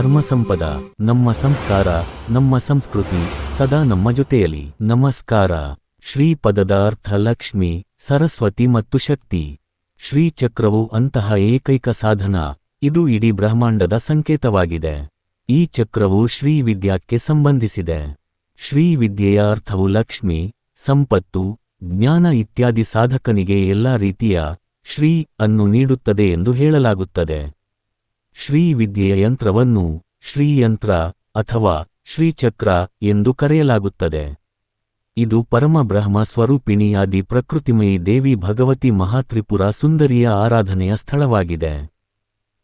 ಧರ್ಮ ಸಂಪದ ನಮ್ಮ ಸಂಸ್ಕಾರ, ನಮ್ಮ ಸಂಸ್ಕೃತಿ, ಸದಾ ನಮ್ಮ ಜೊತೆಯಲ್ಲಿ ನಮಸ್ಕಾರ. ಶ್ರೀ ಪದದ ಅರ್ಥ ಲಕ್ಷ್ಮಿ ಸರಸ್ವತಿ ಮತ್ತು ಶಕ್ತಿ. ಶ್ರೀ ಚಕ್ರವು ಅಂತಹ ಏಕೈಕ ಸಾಧನ. ಇದು ಇಡೀ ಬ್ರಹ್ಮಾಂಡದ ಸಂಕೇತವಾಗಿದೆ. ಈ ಚಕ್ರವು ಶ್ರೀ ವಿದ್ಯಾಕ್ಕೆ ಸಂಬಂಧಿಸಿದೆ. ಶ್ರೀ ವಿದ್ಯೆಯ ಅರ್ಥವು ಲಕ್ಷ್ಮಿ, ಸಂಪತ್ತು, ಜ್ಞಾನ ಇತ್ಯಾದಿ ಸಾಧಕನಿಗೆ ಎಲ್ಲಾ ರೀತಿಯ ಶ್ರೀ ಅನ್ನು ನೀಡುತ್ತದೆ ಎಂದು ಹೇಳಲಾಗುತ್ತದೆ. ಶ್ರೀ ವಿದ್ಯೆಯ ಯಂತ್ರವನ್ನು ಶ್ರೀಯಂತ್ರ ಅಥವಾ ಶ್ರೀಚಕ್ರ ಎಂದು ಕರೆಯಲಾಗುತ್ತದೆ. ಇದು ಪರಮಬ್ರಹ್ಮ ಸ್ವರೂಪಿಣಿಯಾದಿ ಪ್ರಕೃತಿಮಯಿ ದೇವಿ ಭಗವತಿ ಮಹಾತ್ರಿಪುರ ಸುಂದರಿಯ ಆರಾಧನೆಯ ಸ್ಥಳವಾಗಿದೆ.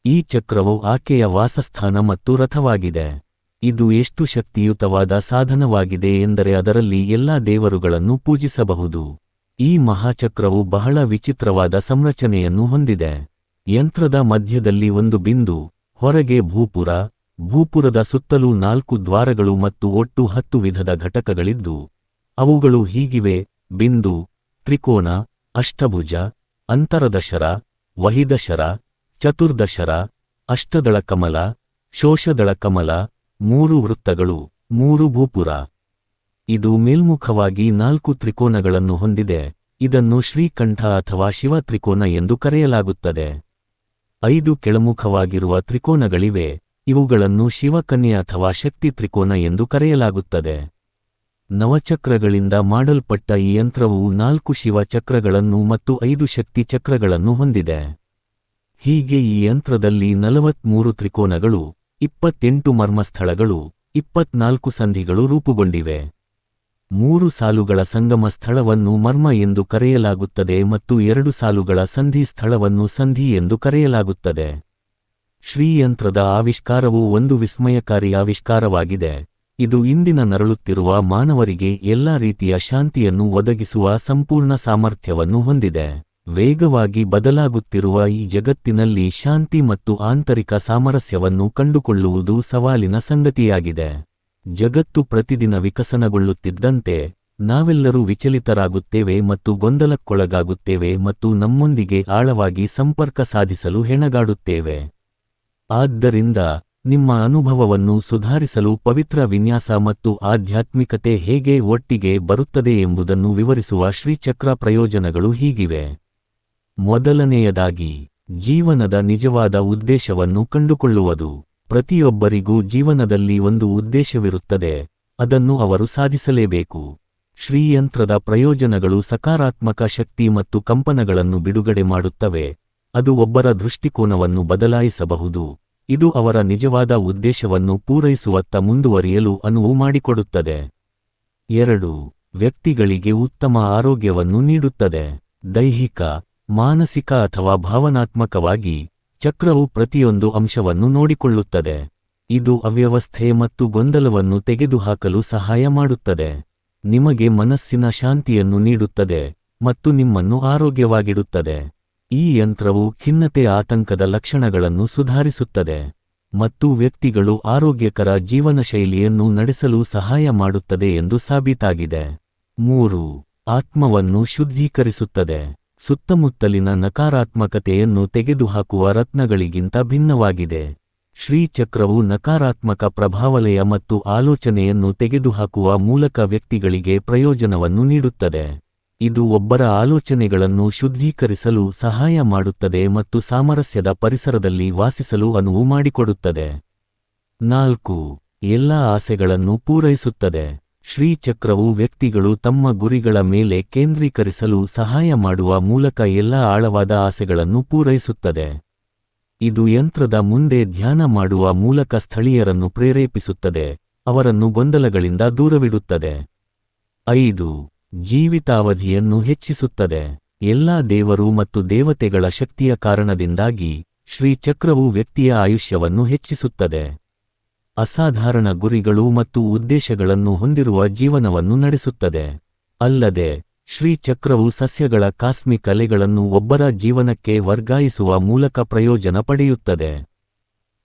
ಈ ಚಕ್ರವು ಆಕೆಯ ವಾಸಸ್ಥಾನ ಮತ್ತು ರಥವಾಗಿದೆ. ಇದು ಎಷ್ಟು ಶಕ್ತಿಯುತವಾದ ಸಾಧನವಾಗಿದೆ ಎಂದರೆ ಅದರಲ್ಲಿ ಎಲ್ಲಾ ದೇವರುಗಳನ್ನು ಪೂಜಿಸಬಹುದು. ಈ ಮಹಾಚಕ್ರವು ಬಹಳ ವಿಚಿತ್ರವಾದ ಸಂರಚನೆಯನ್ನು ಹೊಂದಿದೆ. ಯಂತ್ರದ ಮಧ್ಯದಲ್ಲಿ ಒಂದು ಬಿಂದು, ಹೊರಗೆ ಭೂಪುರ, ಭೂಪುರದ ಸುತ್ತಲೂ ನಾಲ್ಕು ದ್ವಾರಗಳು ಮತ್ತು ಒಟ್ಟು ಹತ್ತು ವಿಧದ ಘಟಕಗಳಿದ್ದು, ಅವುಗಳು ಹೀಗಿವೆ, ಬಿಂದು, ತ್ರಿಕೋನ, ಅಷ್ಟಭುಜ, ಅಂತರದಶರ, ವಹಿದಶರ, ಚತುರ್ದಶರ ಅಷ್ಟದಳ ಕಮಲ ಶೋಷದಳ ಕಮಲ ಮೂರು ವೃತ್ತಗಳು, ಮೂರು ಭೂಪುರ. ಇದು ಮೇಲ್ಮುಖವಾಗಿ ನಾಲ್ಕು ತ್ರಿಕೋನಗಳನ್ನು ಹೊಂದಿದೆ, ಇದನ್ನು ಶ್ರೀಕಂಠ ಅಥವಾ ಶಿವ ತ್ರಿಕೋನ ಎಂದು ಕರೆಯಲಾಗುತ್ತದೆ. ಐದು ಕೆಳಮುಖವಾಗಿರುವ ತ್ರಿಕೋನಗಳಿವೆ, ಇವುಗಳನ್ನು ಶಿವಕನ್ಯೆ ಅಥವಾ ಶಕ್ತಿ ತ್ರಿಕೋನ ಎಂದು ಕರೆಯಲಾಗುತ್ತದೆ. ನವಚಕ್ರಗಳಿಂದ ಮಾಡಲ್ಪಟ್ಟ ಈ ಯಂತ್ರವು ನಾಲ್ಕು ಶಿವ ಚಕ್ರಗಳನ್ನು ಮತ್ತು ಐದು ಶಕ್ತಿ ಚಕ್ರಗಳನ್ನು ಹೊಂದಿದೆ. ಹೀಗೆ ಈ ಯಂತ್ರದಲ್ಲಿ ನಲವತ್ಮೂರು ತ್ರಿಕೋನಗಳು, ಇಪ್ಪತ್ತೆಂಟು ಮರ್ಮಸ್ಥಳಗಳು, ಇಪ್ಪತ್ನಾಲ್ಕು ಸಂಧಿಗಳು ರೂಪುಗೊಂಡಿವೆ. ಮೂರು ಸಾಲುಗಳ ಸಂಗಮ ಸ್ಥಳವನ್ನು ಮರ್ಮ ಎಂದು ಕರೆಯಲಾಗುತ್ತದೆ ಮತ್ತು ಎರಡು ಸಾಲುಗಳ ಸಂಧಿ ಸ್ಥಳವನ್ನು ಸಂಧಿ ಎಂದು ಕರೆಯಲಾಗುತ್ತದೆ. ಶ್ರೀಯಂತ್ರದ ಆವಿಷ್ಕಾರವು ಒಂದು ವಿಸ್ಮಯಕಾರಿ ಆವಿಷ್ಕಾರವಾಗಿದೆ. ಇದು ಇಂದಿನ ನರಳುತ್ತಿರುವ ಮಾನವರಿಗೆ ಎಲ್ಲಾ ರೀತಿಯ ಶಾಂತಿಯನ್ನು ಒದಗಿಸುವ ಸಂಪೂರ್ಣ ಸಾಮರ್ಥ್ಯವನ್ನು ಹೊಂದಿದೆ. ವೇಗವಾಗಿ ಬದಲಾಗುತ್ತಿರುವ ಈ ಜಗತ್ತಿನಲ್ಲಿ ಶಾಂತಿ ಮತ್ತು ಆಂತರಿಕ ಸಾಮರಸ್ಯವನ್ನು ಕಂಡುಕೊಳ್ಳುವುದು ಸವಾಲಿನ ಸಂಗತಿಯಾಗಿದೆ. ಜಗತ್ತು ಪ್ರತಿದಿನ ವಿಕಸನಗೊಳ್ಳುತ್ತಿದ್ದಂತೆ ನಾವೆಲ್ಲರೂ ವಿಚಲಿತರಾಗುತ್ತೇವೆ ಮತ್ತು ಗೊಂದಲಕ್ಕೊಳಗಾಗುತ್ತೇವೆ ಮತ್ತು ನಮ್ಮೊಂದಿಗೆ ಆಳವಾಗಿ ಸಂಪರ್ಕ ಸಾಧಿಸಲು ಹೆಣಗಾಡುತ್ತೇವೆ. ಆದ್ದರಿಂದ ನಿಮ್ಮ ಅನುಭವವನ್ನು ಸುಧಾರಿಸಲು ಪವಿತ್ರ ವಿನ್ಯಾಸ ಮತ್ತು ಆಧ್ಯಾತ್ಮಿಕತೆ ಹೇಗೆ ಒಟ್ಟಿಗೆ ಬರುತ್ತದೆ ಎಂಬುದನ್ನು ವಿವರಿಸುವ ಶ್ರೀಚಕ್ರ ಪ್ರಯೋಜನಗಳು ಹೀಗಿವೆ. ಮೊದಲನೆಯದಾಗಿ, ಜೀವನದ ನಿಜವಾದ ಉದ್ದೇಶವನ್ನು ಕಂಡುಕೊಳ್ಳುವುದು. ಪ್ರತಿಯೊಬ್ಬರಿಗೂ ಜೀವನದಲ್ಲಿ ಒಂದು ಉದ್ದೇಶವಿರುತ್ತದೆ, ಅದನ್ನು ಅವರು ಸಾಧಿಸಲೇಬೇಕು. ಶ್ರೀಯಂತ್ರದ ಪ್ರಯೋಜನಗಳು ಸಕಾರಾತ್ಮಕ ಶಕ್ತಿ ಮತ್ತು ಕಂಪನಗಳನ್ನು ಬಿಡುಗಡೆ ಮಾಡುತ್ತವೆ, ಅದು ಒಬ್ಬರ ದೃಷ್ಟಿಕೋನವನ್ನು ಬದಲಾಯಿಸಬಹುದು. ಇದು ಅವರ ನಿಜವಾದ ಉದ್ದೇಶವನ್ನು ಪೂರೈಸುವತ್ತ ಮುಂದುವರಿಯಲು ಅನುವು ಮಾಡಿಕೊಡುತ್ತದೆ. ಎರಡು, ವ್ಯಕ್ತಿಗಳಿಗೆ ಉತ್ತಮ ಆರೋಗ್ಯವನ್ನು ನೀಡುತ್ತದೆ. ದೈಹಿಕ, ಮಾನಸಿಕ ಅಥವಾ ಭಾವನಾತ್ಮಕವಾಗಿ ಚಕ್ರವು ಪ್ರತಿಯೊಂದು ಅಂಶವನ್ನು ನೋಡಿಕೊಳ್ಳುತ್ತದೆ. ಇದು ಅವ್ಯವಸ್ಥೆ ಮತ್ತು ಗೊಂದಲವನ್ನು ತೆಗೆದುಹಾಕಲು ಸಹಾಯ ಮಾಡುತ್ತದೆ. ನಿಮಗೆ ಮನಸ್ಸಿನ ಶಾಂತಿಯನ್ನು ನೀಡುತ್ತದೆ ಮತ್ತು ನಿಮ್ಮನ್ನು ಆರೋಗ್ಯವಾಗಿಡುತ್ತದೆ. ಈ ಯಂತ್ರವು ಖಿನ್ನತೆ ಆತಂಕದ ಲಕ್ಷಣಗಳನ್ನು ಸುಧಾರಿಸುತ್ತದೆ ಮತ್ತು ವ್ಯಕ್ತಿಗಳು ಆರೋಗ್ಯಕರ ಜೀವನ ಶೈಲಿಯನ್ನು ನಡೆಸಲು ಸಹಾಯ ಮಾಡುತ್ತದೆ ಎಂದು ಸಾಬೀತಾಗಿದೆ. ಮೂರು, ಆತ್ಮವನ್ನು ಶುದ್ಧೀಕರಿಸುತ್ತದೆ. ಸುತ್ತಮುತ್ತಲಿನ ನಕಾರಾತ್ಮಕತೆಯನ್ನು ತೆಗೆದುಹಾಕುವ ರತ್ನಗಳಿಗಿಂತ ಭಿನ್ನವಾಗಿದೆ. ಶ್ರೀಚಕ್ರವು ನಕಾರಾತ್ಮಕ ಪ್ರಭಾವಲಯ ಮತ್ತು ಆಲೋಚನೆಯನ್ನು ತೆಗೆದುಹಾಕುವ ಮೂಲಕ ವ್ಯಕ್ತಿಗಳಿಗೆ ಪ್ರಯೋಜನವನ್ನು ನೀಡುತ್ತದೆ. ಇದು ಒಬ್ಬರ ಆಲೋಚನೆಗಳನ್ನು ಶುದ್ಧೀಕರಿಸಲು ಸಹಾಯ ಮಾಡುತ್ತದೆ ಮತ್ತು ಸಾಮರಸ್ಯದ ಪರಿಸರದಲ್ಲಿ ವಾಸಿಸಲು ಅನುವು ಮಾಡಿಕೊಡುತ್ತದೆ. ನಾಲ್ಕು. ಎಲ್ಲ ಆಸೆಗಳನ್ನು ಪೂರೈಸುತ್ತದೆ. ಶ್ರೀಚಕ್ರವು ವ್ಯಕ್ತಿಗಳು ತಮ್ಮ ಗುರಿಗಳ ಮೇಲೆ ಕೇಂದ್ರೀಕರಿಸಲು ಸಹಾಯ ಮಾಡುವ ಮೂಲಕ ಎಲ್ಲ ಆಳವಾದ ಆಸೆಗಳನ್ನು ಪೂರೈಸುತ್ತದೆ. ಇದು ಯಂತ್ರದ ಮುಂದೆ ಧ್ಯಾನ ಮಾಡುವ ಮೂಲಕ ಸ್ಥಳೀಯರನ್ನು ಪ್ರೇರೇಪಿಸುತ್ತದೆ, ಅವರನ್ನು ಗೊಂದಲಗಳಿಂದ ದೂರವಿಡುತ್ತದೆ. ಐದು, ಜೀವಿತಾವಧಿಯನ್ನು ಹೆಚ್ಚಿಸುತ್ತದೆ. ಎಲ್ಲಾ ದೇವರು ಮತ್ತು ದೇವತೆಗಳ ಶಕ್ತಿಯ ಕಾರಣದಿಂದಾಗಿ ಶ್ರೀಚಕ್ರವು ವ್ಯಕ್ತಿಯ ಆಯುಷ್ಯವನ್ನು ಹೆಚ್ಚಿಸುತ್ತದೆ. ಅಸಾಧಾರಣ ಗುರಿಗಳು ಮತ್ತು ಉದ್ದೇಶಗಳನ್ನು ಹೊಂದಿರುವ ಜೀವನವನ್ನು ನಡೆಸುತ್ತದೆ. ಅಲ್ಲದೆ ಶ್ರೀಚಕ್ರವು ಸಸ್ಯಗಳ ಕಾಸ್ಮಿಕ್ ಅಲೆಗಳನ್ನು ಒಬ್ಬರ ಜೀವನಕ್ಕೆ ವರ್ಗಾಯಿಸುವ ಮೂಲಕ ಪ್ರಯೋಜನ ಪಡೆಯುತ್ತದೆ.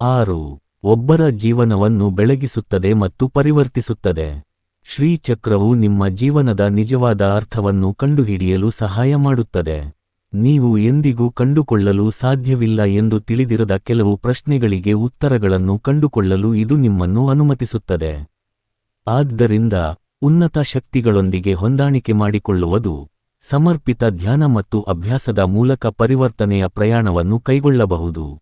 ಆರು, ಒಬ್ಬರ ಜೀವನವನ್ನು ಬೆಳಗಿಸುತ್ತದೆ ಮತ್ತು ಪರಿವರ್ತಿಸುತ್ತದೆ. ಶ್ರೀಚಕ್ರವು ನಿಮ್ಮ ಜೀವನದ ನಿಜವಾದ ಅರ್ಥವನ್ನು ಕಂಡುಹಿಡಿಯಲು ಸಹಾಯ ಮಾಡುತ್ತದೆ. ನೀವು ಎಂದಿಗೂ ಕಂಡುಕೊಳ್ಳಲು ಸಾಧ್ಯವಿಲ್ಲ ಎಂದು ತಿಳಿದಿರದ ಕೆಲವು ಪ್ರಶ್ನೆಗಳಿಗೆ ಉತ್ತರಗಳನ್ನು ಕಂಡುಕೊಳ್ಳಲು ಇದು ನಿಮ್ಮನ್ನು ಅನುಮತಿಸುತ್ತದೆ. ಆದ್ದರಿಂದ, ಉನ್ನತ ಶಕ್ತಿಗಳೊಂದಿಗೆ ಹೊಂದಾಣಿಕೆ ಮಾಡಿಕೊಳ್ಳುವುದು, ಸಮರ್ಪಿತ ಧ್ಯಾನ ಮತ್ತು ಅಭ್ಯಾಸದ ಮೂಲಕ ಪರಿವರ್ತನೆಯ ಪ್ರಯಾಣವನ್ನು ಕೈಗೊಳ್ಳಬಹುದು.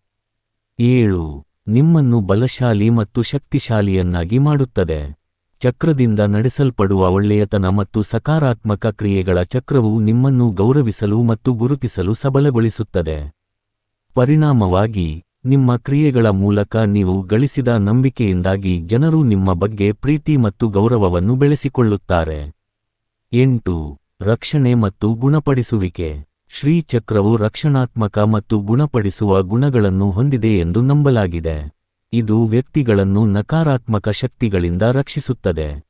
ಏಳು, ನಿಮ್ಮನ್ನು ಬಲಶಾಲಿ ಮತ್ತು ಶಕ್ತಿಶಾಲಿಯನ್ನಾಗಿ ಮಾಡುತ್ತದೆ. ಚಕ್ರದಿಂದ ನಡೆಸಲ್ಪಡುವ ಒಳ್ಳೆಯತನ ಮತ್ತು ಸಕಾರಾತ್ಮಕ ಕ್ರಿಯೆಗಳ ಚಕ್ರವು ನಿಮ್ಮನ್ನು ಗೌರವಿಸಲು ಮತ್ತು ಗುರುತಿಸಲು ಸಬಲಗೊಳಿಸುತ್ತದೆ. ಪರಿಣಾಮವಾಗಿ, ನಿಮ್ಮ ಕ್ರಿಯೆಗಳ ಮೂಲಕ ನೀವು ಗಳಿಸಿದ ನಂಬಿಕೆಯಿಂದಾಗಿ ಜನರು ನಿಮ್ಮ ಬಗ್ಗೆ ಪ್ರೀತಿ ಮತ್ತು ಗೌರವವನ್ನು ಬೆಳೆಸಿಕೊಳ್ಳುತ್ತಾರೆ. ಎಂಟು, ರಕ್ಷಣೆ ಮತ್ತು ಗುಣಪಡಿಸುವಿಕೆ. ಶ್ರೀಚಕ್ರವು ರಕ್ಷಣಾತ್ಮಕ ಮತ್ತು ಗುಣಪಡಿಸುವ ಗುಣಗಳನ್ನು ಹೊಂದಿದೆ ಎಂದು ನಂಬಲಾಗಿದೆ. ಇದು ವ್ಯಕ್ತಿಗಳನ್ನು ನಕಾರಾತ್ಮಕ ಶಕ್ತಿಗಳಿಂದ ರಕ್ಷಿಸುತ್ತದೆ.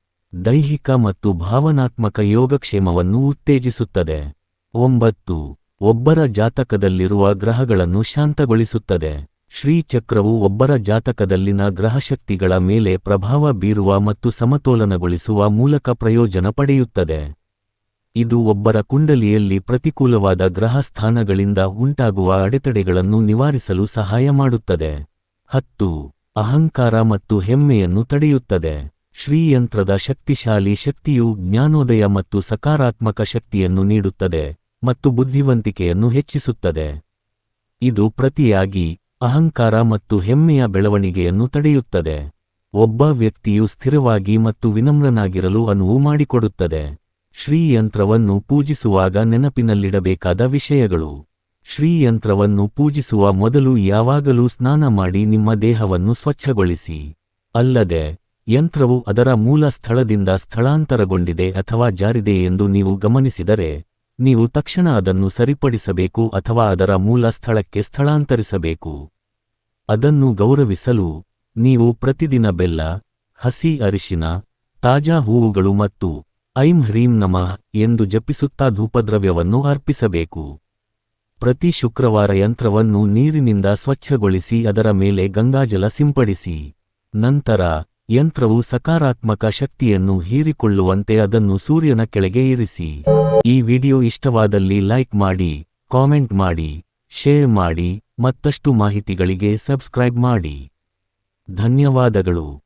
ದೈಹಿಕ ಮತ್ತು ಭಾವನಾತ್ಮಕ ಯೋಗಕ್ಷೇಮವನ್ನು ಉತ್ತೇಜಿಸುತ್ತದೆ. ಒಂಬತ್ತು, ಒಬ್ಬರ ಜಾತಕದಲ್ಲಿರುವ ಗ್ರಹಗಳನ್ನು ಶಾಂತಗೊಳಿಸುತ್ತದೆ. ಶ್ರೀಚಕ್ರವು ಒಬ್ಬರ ಜಾತಕದಲ್ಲಿನ ಗ್ರಹಶಕ್ತಿಗಳ ಮೇಲೆ ಪ್ರಭಾವ ಬೀರುವ ಮತ್ತು ಸಮತೋಲನಗೊಳಿಸುವ ಮೂಲಕ ಪ್ರಯೋಜನ ಪಡೆಯುತ್ತದೆ. ಇದು ಒಬ್ಬರ ಕುಂಡಲಿಯಲ್ಲಿ ಪ್ರತಿಕೂಲವಾದ ಗ್ರಹ ಸ್ಥಾನಗಳಿಂದ ಉಂಟಾಗುವ ಅಡೆತಡೆಗಳನ್ನು ನಿವಾರಿಸಲು ಸಹಾಯ ಮಾಡುತ್ತದೆ. ಹತ್ತು, ಅಹಂಕಾರ ಮತ್ತು ಹೆಮ್ಮೆಯನ್ನು ತಡೆಯುತ್ತದೆ. ಶ್ರೀಯಂತ್ರದ ಶಕ್ತಿಶಾಲಿ ಶಕ್ತಿಯು ಜ್ಞಾನೋದಯ ಮತ್ತು ಸಕಾರಾತ್ಮಕ ಶಕ್ತಿಯನ್ನು ನೀಡುತ್ತದೆ ಮತ್ತು ಬುದ್ಧಿವಂತಿಕೆಯನ್ನು ಹೆಚ್ಚಿಸುತ್ತದೆ. ಇದು ಪ್ರತಿಯಾಗಿ ಅಹಂಕಾರ ಮತ್ತು ಹೆಮ್ಮೆಯ ಬೆಳವಣಿಗೆಯನ್ನು ತಡೆಯುತ್ತದೆ. ಒಬ್ಬ ವ್ಯಕ್ತಿಯು ಸ್ಥಿರವಾಗಿ ಮತ್ತು ವಿನಮ್ರನಾಗಿರಲು ಅನುವು ಮಾಡಿಕೊಡುತ್ತದೆ. ಶ್ರೀಯಂತ್ರವನ್ನು ಪೂಜಿಸುವಾಗ ನೆನಪಿನಲ್ಲಿಡಬೇಕಾದ ವಿಷಯಗಳು. ಶ್ರೀಯಂತ್ರವನ್ನು ಪೂಜಿಸುವ ಮೊದಲು ಯಾವಾಗಲೂ ಸ್ನಾನ ಮಾಡಿ ನಿಮ್ಮ ದೇಹವನ್ನು ಸ್ವಚ್ಛಗೊಳಿಸಿ. ಅಲ್ಲದೆ, ಯಂತ್ರವು ಅದರ ಮೂಲ ಸ್ಥಳದಿಂದ ಸ್ಥಳಾಂತರಗೊಂಡಿದೆ ಅಥವಾ ಜಾರಿದೆ ಎಂದು ನೀವು ಗಮನಿಸಿದರೆ, ನೀವು ತಕ್ಷಣ ಅದನ್ನು ಸರಿಪಡಿಸಬೇಕು ಅಥವಾ ಅದರ ಮೂಲ ಸ್ಥಳಕ್ಕೆ ಸ್ಥಳಾಂತರಿಸಬೇಕು. ಅದನ್ನು ಗೌರವಿಸಲು ನೀವು ಪ್ರತಿದಿನ ಬೆಲ್ಲ, ಹಸಿ ಅರಿಶಿನ, ತಾಜಾ ಹೂವುಗಳು ಮತ್ತು ಐಂ ಹ್ರೀಂ ನಮಃ ಎಂದು ಜಪಿಸುತ್ತಾ ಧೂಪದ್ರವ್ಯವನ್ನು ಅರ್ಪಿಸಬೇಕು. ಪ್ರತಿ ಶುಕ್ರವಾರ ಯಂತ್ರವನ್ನು ನೀರಿನಿಂದ ಸ್ವಚ್ಛಗೊಳಿಸಿ ಅದರ ಮೇಲೆ ಗಂಗಾಜಲ ಸಿಂಪಡಿಸಿ. ನಂತರ, ಯಂತ್ರವು ಸಕಾರಾತ್ಮಕ ಶಕ್ತಿಯನ್ನು ಹೀರಿಕೊಳ್ಳುವಂತೆ ಅದನ್ನು ಸೂರ್ಯನ ಕೆಳಗೆ ಇರಿಸಿ. ಈ ವಿಡಿಯೋ ಇಷ್ಟವಾದಲ್ಲಿ ಲೈಕ್ ಮಾಡಿ, ಕಾಮೆಂಟ್ ಮಾಡಿ, ಶೇರ್ ಮಾಡಿ, ಮತ್ತಷ್ಟು ಮಾಹಿತಿಗಳಿಗೆ ಸಬ್ಸ್ಕ್ರೈಬ್ ಮಾಡಿ. ಧನ್ಯವಾದಗಳು.